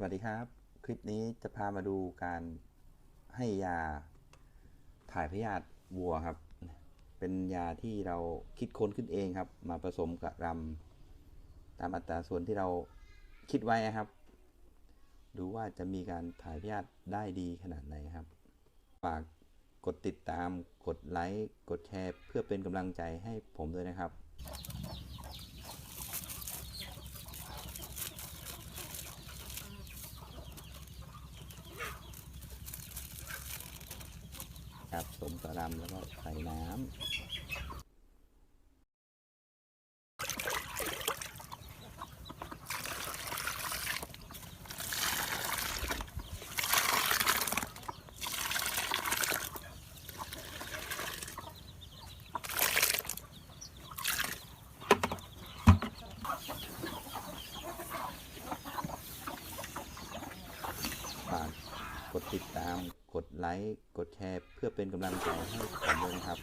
สวัสดีครับ คลิปนี้จะพามาดูการให้ยาถ่ายพยาธิวัวครับ เป็นยาที่เราคิดค้นขึ้นเองครับ มาผสมกับรำตามอัตราส่วนที่เราคิดไว้ครับ ดูว่าจะมีการถ่ายพยาธิได้ดีขนาดไหนครับ ฝากกดติดตามกดไลค์กดแชร์เพื่อเป็นกำลังใจให้ผมด้วยนะครับ ครับสมกระรำแล้วก็ใส่น้ำฝากกดติดตาม กดไลค์ กดแชร์ เพื่อเป็นกำลังใจให้ผมด้วยนะครับ